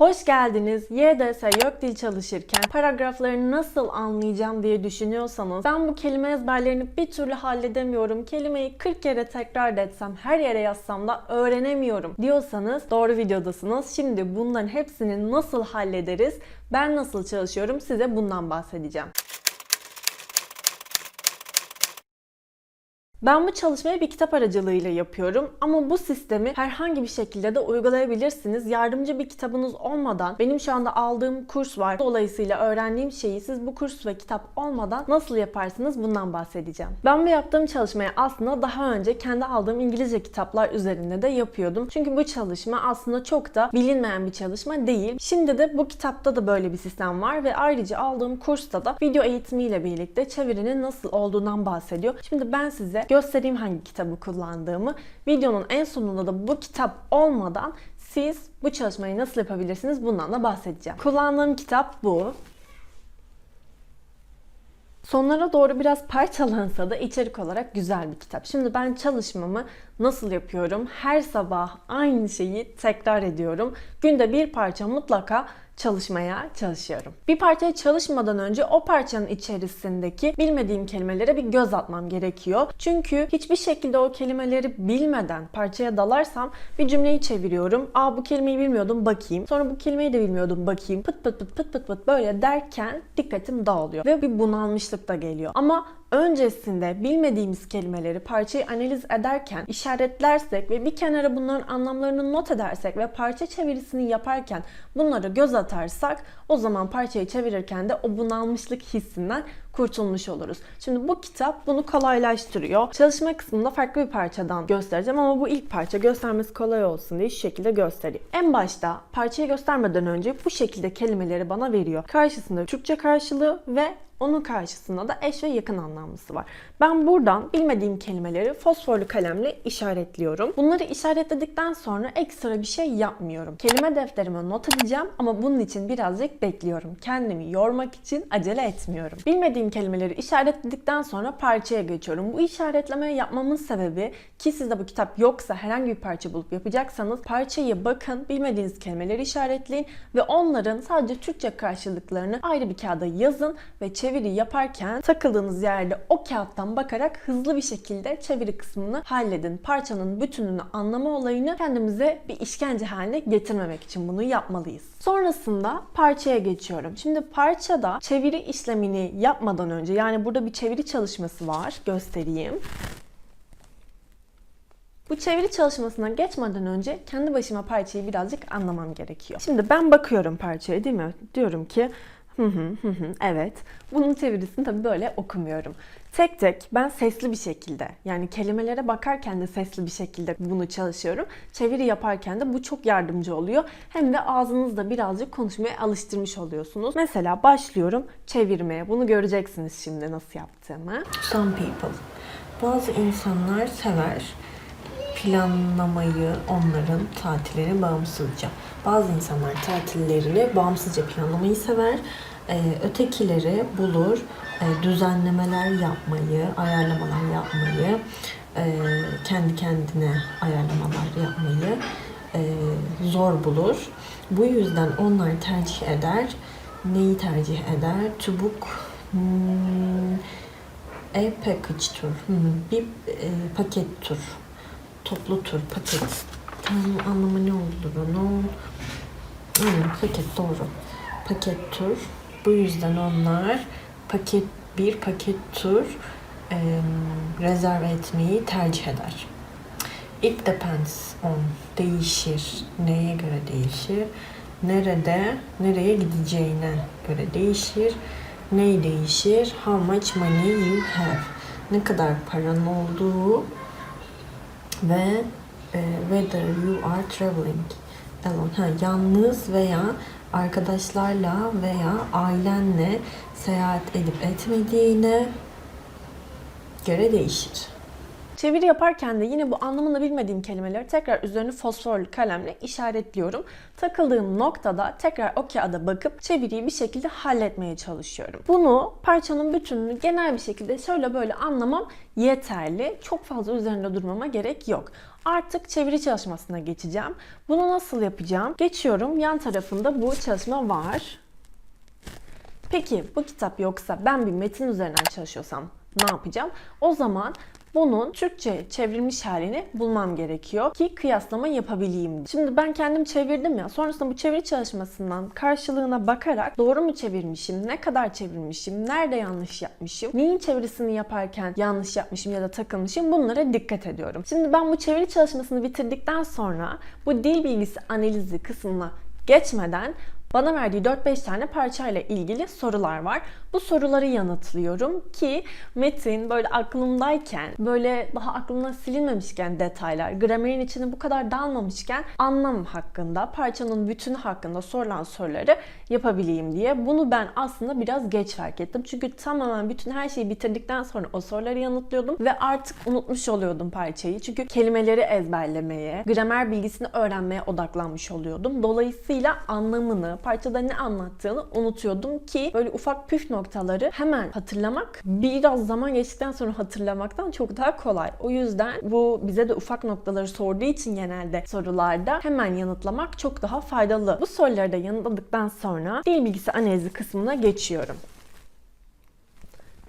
Hoş geldiniz. YDS yok dil çalışırken paragrafları nasıl anlayacağım diye düşünüyorsanız ben bu kelime ezberlerini bir türlü halledemiyorum. Kelimeyi 40 kere tekrar etsem, her yere yazsam da öğrenemiyorum diyorsanız doğru videodasınız. Şimdi bunların hepsini nasıl hallederiz? Ben nasıl çalışıyorum? Size bundan bahsedeceğim. Ben bu çalışmayı bir kitap aracılığıyla yapıyorum ama bu sistemi herhangi bir şekilde de uygulayabilirsiniz. Yardımcı bir kitabınız olmadan benim şu anda aldığım kurs var. Dolayısıyla öğrendiğim şeyi siz bu kurs ve kitap olmadan nasıl yaparsınız bundan bahsedeceğim. Ben bu yaptığım çalışmayı aslında daha önce kendi aldığım İngilizce kitaplar üzerinde de yapıyordum. Çünkü bu çalışma aslında çok da bilinmeyen bir çalışma değil. Şimdi de bu kitapta da böyle bir sistem var ve ayrıca aldığım kursta da video eğitimiyle birlikte çevirinin nasıl olduğundan bahsediyor. Şimdi ben size göstereyim hangi kitabı kullandığımı. Videonun en sonunda da bu kitap olmadan siz bu çalışmayı nasıl yapabilirsiniz bundan da bahsedeceğim. Kullandığım kitap bu. Sonlara doğru biraz parçalansa da içerik olarak güzel bir kitap. Şimdi ben çalışmamı nasıl yapıyorum? Her sabah aynı şeyi tekrar ediyorum. Günde bir parça mutlaka çalışmaya çalışıyorum. Bir parçaya çalışmadan önce o parçanın içerisindeki bilmediğim kelimelere bir göz atmam gerekiyor. Çünkü hiçbir şekilde o kelimeleri bilmeden parçaya dalarsam bir cümleyi çeviriyorum. Aa bu kelimeyi bilmiyordum bakayım. Sonra bu kelimeyi de bilmiyordum bakayım. Pıt pıt pıt pıt pıt pıt böyle derken dikkatim dağılıyor. Ve bir bunalmışlık da geliyor. Ama öncesinde bilmediğimiz kelimeleri parçayı analiz ederken işaretlersek ve bir kenara bunların anlamlarını not edersek ve parça çevirisini yaparken bunları göz atarsak o zaman parçayı çevirirken de o bunalmışlık hissinden kurtulmuş oluruz. Şimdi bu kitap bunu kolaylaştırıyor. Çalışma kısmında farklı bir parçadan göstereceğim ama bu ilk parça göstermesi kolay olsun diye şu şekilde göstereyim. En başta parçayı göstermeden önce bu şekilde kelimeleri bana veriyor. Karşısında Türkçe karşılığı ve onun karşısında da eş ve yakın anlamlısı var. Ben buradan bilmediğim kelimeleri fosforlu kalemle işaretliyorum. Bunları işaretledikten sonra ekstra bir şey yapmıyorum. Kelime defterime not edeceğim ama bunun için birazcık bekliyorum. Kendimi yormak için acele etmiyorum. Bilmediğim kelimeleri işaretledikten sonra parçaya geçiyorum. Bu işaretlemeyi yapmamın sebebi ki sizde bu kitap yoksa herhangi bir parça bulup yapacaksanız parçayı bakın, bilmediğiniz kelimeleri işaretleyin ve onların sadece Türkçe karşılıklarını ayrı bir kağıda yazın ve çeviri yaparken takıldığınız yerde o kağıttan bakarak hızlı bir şekilde çeviri kısmını halledin. Parçanın bütününü anlama olayını kendimize bir işkence haline getirmemek için bunu yapmalıyız. Sonrasında parçaya geçiyorum. Şimdi parçada çeviri işlemini yapmadan önce yani burada bir çeviri çalışması var. Göstereyim. Bu çeviri çalışmasına geçmeden önce kendi başıma parçayı birazcık anlamam gerekiyor. Şimdi ben bakıyorum parçaya değil mi? Diyorum ki hı hı hı hı evet. Bunun çevirisini tabii böyle okumuyorum. Tek tek ben sesli bir şekilde yani kelimelere bakarken de sesli bir şekilde bunu çalışıyorum. Çeviri yaparken de bu çok yardımcı oluyor. Hem de ağzınızda birazcık konuşmaya alıştırmış oluyorsunuz. Mesela başlıyorum çevirmeye. Bunu göreceksiniz şimdi nasıl yaptığımı. Some people. Bazı insanlar sever planlamayı onların tatilleri bağımsızca. Bazı insanlar tatillerini bağımsızca planlamayı sever. Ee, ötekileri bulur, e, düzenlemeler yapmayı, ayarlamalar yapmayı, e, kendi kendine ayarlamalar yapmayı e, zor bulur. Bu yüzden onlar tercih eder. Neyi tercih eder? Book hmm, a package tour. Hmm, bir e, paket tur. Toplu tur, paket. Tam anlamı ne olur onun? Aynen paket doğru. Paket tur. Bu yüzden onlar paket bir paket tur e, rezerve etmeyi tercih eder. It depends on. Değişir. Neye göre değişir? Nerede, nereye gideceğine göre değişir. Ney değişir? How much money you have. Ne kadar paran olduğu ve e, whether you are traveling alone. Ha, yalnız veya arkadaşlarla veya ailenle seyahat edip etmediğine göre değişir. Çeviri yaparken de yine bu anlamını bilmediğim kelimeleri tekrar üzerine fosforlu kalemle işaretliyorum. Takıldığım noktada tekrar o kağıda bakıp çeviriyi bir şekilde halletmeye çalışıyorum. Bunu parçanın bütününü genel bir şekilde şöyle böyle anlamam yeterli. Çok fazla üzerinde durmama gerek yok. Artık çeviri çalışmasına geçeceğim. Bunu nasıl yapacağım? Geçiyorum. Yan tarafında bu çalışma var. Peki bu kitap yoksa ben bir metin üzerinden çalışıyorsam ne yapacağım? O zaman bunun Türkçe çevrilmiş halini bulmam gerekiyor ki kıyaslama yapabileyim. Şimdi ben kendim çevirdim ya. Sonrasında bu çeviri çalışmasından karşılığına bakarak doğru mu çevirmişim, ne kadar çevirmişim, nerede yanlış yapmışım, neyin çevirisini yaparken yanlış yapmışım ya da takılmışım bunlara dikkat ediyorum. Şimdi ben bu çeviri çalışmasını bitirdikten sonra bu dil bilgisi analizi kısmına geçmeden bana verdiği 4-5 tane parçayla ilgili sorular var. Bu soruları yanıtlıyorum ki metin böyle aklımdayken, böyle daha aklımdan silinmemişken detaylar, gramerin içine bu kadar dalmamışken anlam hakkında, parçanın bütünü hakkında sorulan soruları yapabileyim diye. Bunu ben aslında biraz geç fark ettim. Çünkü tamamen bütün her şeyi bitirdikten sonra o soruları yanıtlıyordum ve artık unutmuş oluyordum parçayı. Çünkü kelimeleri ezberlemeye, gramer bilgisini öğrenmeye odaklanmış oluyordum. Dolayısıyla anlamını, parçada ne anlattığını unutuyordum ki böyle ufak püf noktaları hemen hatırlamak biraz zaman geçtikten sonra hatırlamaktan çok daha kolay. O yüzden bu bize de ufak noktaları sorduğu için genelde sorularda hemen yanıtlamak çok daha faydalı. Bu soruları da yanıtladıktan sonra dil bilgisi analizi kısmına geçiyorum.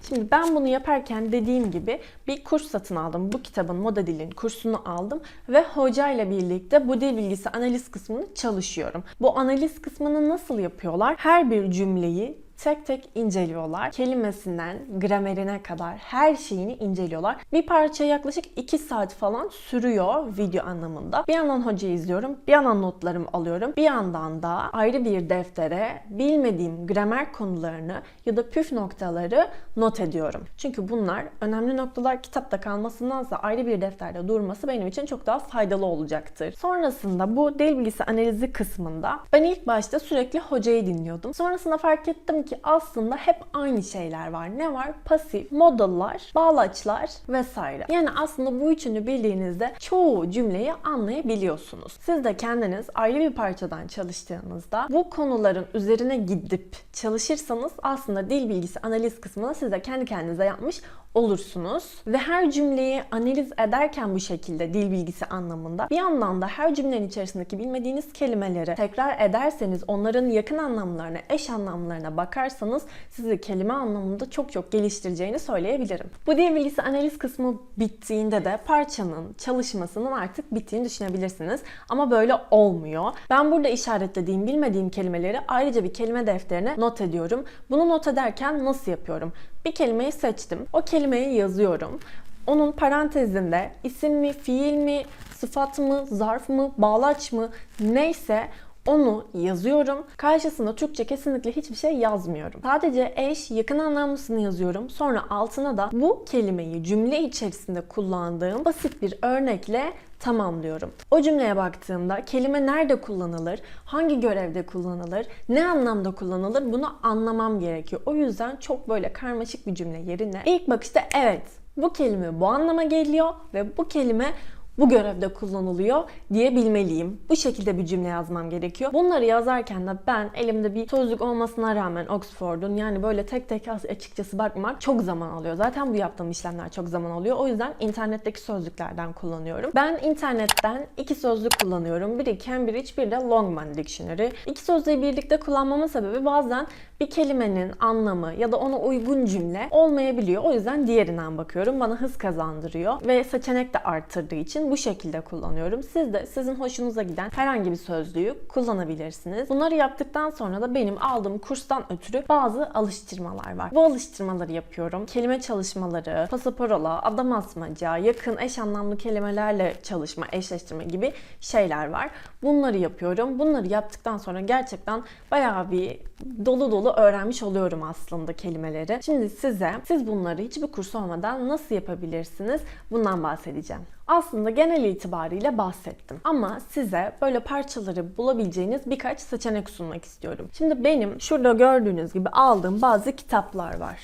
Şimdi ben bunu yaparken dediğim gibi bir kurs satın aldım. Bu kitabın Moda Dil'in kursunu aldım ve hocayla birlikte bu dil bilgisi analiz kısmını çalışıyorum. Bu analiz kısmını nasıl yapıyorlar? Her bir cümleyi tek tek inceliyorlar. Kelimesinden gramerine kadar her şeyini inceliyorlar. Bir parça yaklaşık 2 saat falan sürüyor video anlamında. Bir yandan hocayı izliyorum, bir yandan notlarımı alıyorum. Bir yandan da ayrı bir deftere bilmediğim gramer konularını ya da püf noktaları not ediyorum. Çünkü bunlar önemli noktalar kitapta kalmasındansa ayrı bir defterde durması benim için çok daha faydalı olacaktır. Sonrasında bu dil bilgisi analizi kısmında ben ilk başta sürekli hocayı dinliyordum. Sonrasında fark ettim ki aslında hep aynı şeyler var. Ne var? Pasif, modallar, bağlaçlar vesaire. Yani aslında bu üçünü bildiğinizde çoğu cümleyi anlayabiliyorsunuz. Siz de kendiniz ayrı bir parçadan çalıştığınızda bu konuların üzerine gidip çalışırsanız aslında dil bilgisi analiz kısmını siz de kendi kendinize yapmış olursunuz. Ve her cümleyi analiz ederken bu şekilde dil bilgisi anlamında bir yandan da her cümlenin içerisindeki bilmediğiniz kelimeleri tekrar ederseniz onların yakın anlamlarına, eş anlamlarına bakarsanız sizi kelime anlamında çok çok geliştireceğini söyleyebilirim. Bu dil bilgisi analiz kısmı bittiğinde de parçanın çalışmasının artık bittiğini düşünebilirsiniz. Ama böyle olmuyor. Ben burada işaretlediğim bilmediğim kelimeleri ayrıca bir kelime defterine not ediyorum. Bunu not ederken nasıl yapıyorum? Bir kelimeyi seçtim. O kelimeyi yazıyorum. Onun parantezinde isim mi, fiil mi, sıfat mı, zarf mı, bağlaç mı neyse onu yazıyorum. Karşısında Türkçe kesinlikle hiçbir şey yazmıyorum. Sadece eş, yakın anlamlısını yazıyorum. Sonra altına da bu kelimeyi cümle içerisinde kullandığım basit bir örnekle tamamlıyorum. O cümleye baktığımda kelime nerede kullanılır, hangi görevde kullanılır, ne anlamda kullanılır bunu anlamam gerekiyor. O yüzden çok böyle karmaşık bir cümle yerine ilk bakışta evet bu kelime bu anlama geliyor ve bu kelime bu görevde kullanılıyor diyebilmeliyim. Bu şekilde bir cümle yazmam gerekiyor. Bunları yazarken de ben elimde bir sözlük olmasına rağmen Oxford'un yani böyle tek tek açıkçası bakmak çok zaman alıyor. Zaten bu yaptığım işlemler çok zaman alıyor. O yüzden internetteki sözlüklerden kullanıyorum. Ben internetten iki sözlük kullanıyorum. Biri Cambridge, bir de Longman Dictionary. İki sözlüğü birlikte kullanmamın sebebi bazen bir kelimenin anlamı ya da ona uygun cümle olmayabiliyor. O yüzden diğerinden bakıyorum. Bana hız kazandırıyor ve seçenek de arttırdığı için bu şekilde kullanıyorum. Siz de sizin hoşunuza giden herhangi bir sözlüğü kullanabilirsiniz. Bunları yaptıktan sonra da benim aldığım kurstan ötürü bazı alıştırmalar var. Bu alıştırmaları yapıyorum. Kelime çalışmaları, pasaporola, adam asmaca, yakın eş anlamlı kelimelerle çalışma, eşleştirme gibi şeyler var. Bunları yapıyorum. Bunları yaptıktan sonra gerçekten bayağı bir dolu dolu öğrenmiş oluyorum aslında kelimeleri. Şimdi size siz bunları hiçbir kurs olmadan nasıl yapabilirsiniz bundan bahsedeceğim. Aslında genel itibariyle bahsettim. Ama size böyle parçaları bulabileceğiniz birkaç seçenek sunmak istiyorum. Şimdi benim şurada gördüğünüz gibi aldığım bazı kitaplar var.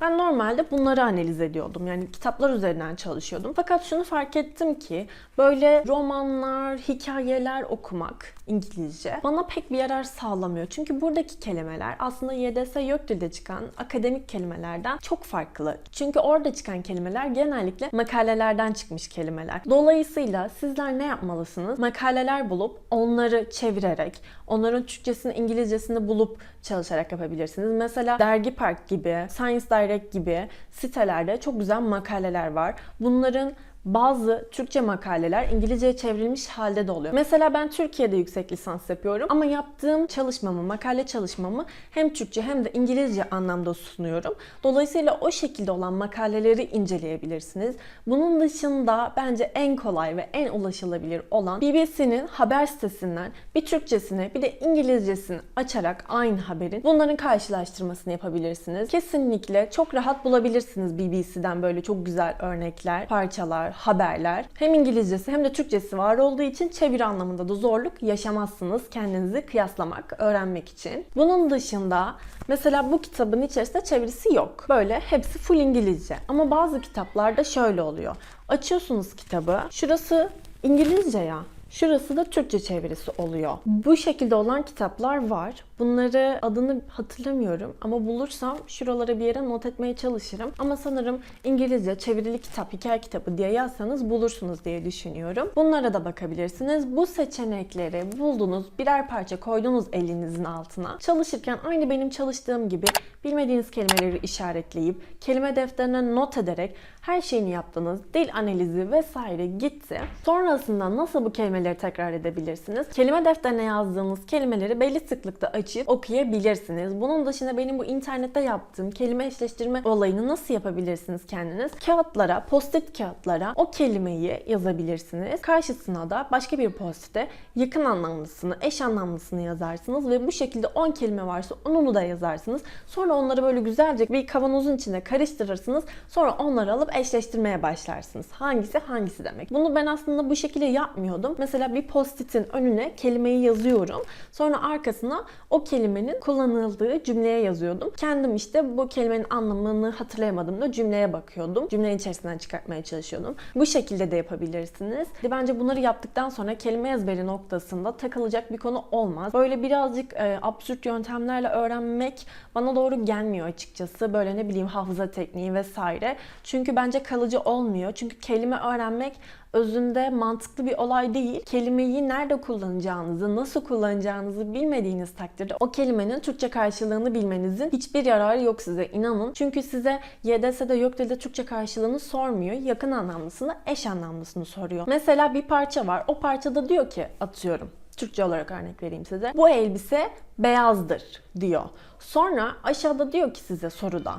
Ben normalde bunları analiz ediyordum. Yani kitaplar üzerinden çalışıyordum. Fakat şunu fark ettim ki böyle romanlar, hikayeler okumak İngilizce bana pek bir yarar sağlamıyor. Çünkü buradaki kelimeler aslında YDS YÖKDİL'de çıkan akademik kelimelerden çok farklı. Çünkü orada çıkan kelimeler genellikle makalelerden çıkmış kelimeler. Dolayısıyla sizler ne yapmalısınız? Makaleler bulup onları çevirerek, onların Türkçesini, İngilizcesini bulup çalışarak yapabilirsiniz. Mesela Dergi Park gibi, Science Direct gibi sitelerde çok güzel makaleler var. Bunların bazı Türkçe makaleler İngilizceye çevrilmiş halde de oluyor. Mesela ben Türkiye'de yüksek lisans yapıyorum ama yaptığım çalışmamı, makale çalışmamı hem Türkçe hem de İngilizce anlamda sunuyorum. Dolayısıyla o şekilde olan makaleleri inceleyebilirsiniz. Bunun dışında bence en kolay ve en ulaşılabilir olan BBC'nin haber sitesinden bir Türkçesini bir de İngilizcesini açarak aynı haberin bunların karşılaştırmasını yapabilirsiniz. Kesinlikle çok rahat bulabilirsiniz BBC'den böyle çok güzel örnekler, parçalar, haberler. Hem İngilizcesi hem de Türkçesi var olduğu için çeviri anlamında da zorluk yaşamazsınız kendinizi kıyaslamak, öğrenmek için. Bunun dışında mesela bu kitabın içerisinde çevirisi yok. Böyle hepsi full İngilizce. Ama bazı kitaplarda şöyle oluyor. Açıyorsunuz kitabı. Şurası İngilizce ya. Şurası da Türkçe çevirisi oluyor. Bu şekilde olan kitaplar var. Bunları adını hatırlamıyorum ama bulursam şuralara bir yere not etmeye çalışırım. Ama sanırım İngilizce çevirili kitap, hikaye kitabı diye yazsanız bulursunuz diye düşünüyorum. Bunlara da bakabilirsiniz. Bu seçenekleri buldunuz, birer parça koydunuz elinizin altına. Çalışırken aynı benim çalıştığım gibi bilmediğiniz kelimeleri işaretleyip, kelime defterine not ederek her şeyini yaptınız. Dil analizi vesaire gitti. Sonrasında nasıl bu kelimeleri tekrar edebilirsiniz? Kelime defterine yazdığınız kelimeleri belli sıklıkta açıp okuyabilirsiniz. Bunun dışında benim bu internette yaptığım kelime eşleştirme olayını nasıl yapabilirsiniz kendiniz? Kağıtlara, post-it kağıtlara o kelimeyi yazabilirsiniz. Karşısına da başka bir post-it'e yakın anlamlısını, eş anlamlısını yazarsınız ve bu şekilde 10 kelime varsa onunu da yazarsınız. Sonra onları böyle güzelce bir kavanozun içinde karıştırırsınız. Sonra onları alıp eşleştirmeye başlarsınız. Hangisi hangisi demek. Bunu ben aslında bu şekilde yapmıyordum. Mesela bir post-it'in önüne kelimeyi yazıyorum. Sonra arkasına o kelimenin kullanıldığı cümleye yazıyordum. Kendim işte bu kelimenin anlamını hatırlayamadığımda cümleye bakıyordum. Cümlenin içerisinden çıkartmaya çalışıyordum. Bu şekilde de yapabilirsiniz. Bence bunları yaptıktan sonra kelime ezberi noktasında takılacak bir konu olmaz. Böyle birazcık e, absürt yöntemlerle öğrenmek bana doğru gelmiyor açıkçası. Böyle ne bileyim hafıza tekniği vesaire. Çünkü bence kalıcı olmuyor. Çünkü kelime öğrenmek özünde mantıklı bir olay değil. Kelimeyi nerede kullanacağınızı, nasıl kullanacağınızı bilmediğiniz takdirde o kelimenin Türkçe karşılığını bilmenizin hiçbir yararı yok size inanın. Çünkü size YDS'de yok dilde Türkçe karşılığını sormuyor. Yakın anlamlısını, eş anlamlısını soruyor. Mesela bir parça var. O parçada diyor ki atıyorum. Türkçe olarak örnek vereyim size. Bu elbise beyazdır diyor. Sonra aşağıda diyor ki size soruda.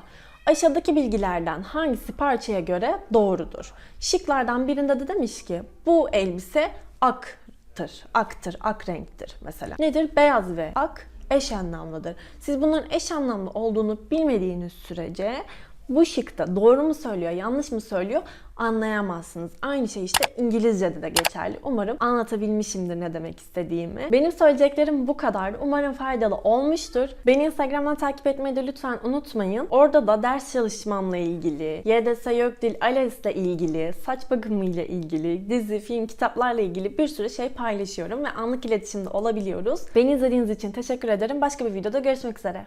Aşağıdaki bilgilerden hangisi parçaya göre doğrudur? Şıklardan birinde de demiş ki bu elbise aktır, aktır, ak renktir mesela. Nedir? Beyaz ve ak eş anlamlıdır. Siz bunların eş anlamlı olduğunu bilmediğiniz sürece bu şıkta doğru mu söylüyor, yanlış mı söylüyor anlayamazsınız. Aynı şey işte İngilizce'de de geçerli. Umarım anlatabilmişimdir ne demek istediğimi. Benim söyleyeceklerim bu kadar. Umarım faydalı olmuştur. Beni Instagram'dan takip etmeyi de lütfen unutmayın. Orada da ders çalışmamla ilgili, YDS Gökdil ALES ile ilgili, saç bakımı ile ilgili, dizi, film, kitaplarla ilgili bir sürü şey paylaşıyorum ve anlık iletişimde olabiliyoruz. Beni izlediğiniz için teşekkür ederim. Başka bir videoda görüşmek üzere.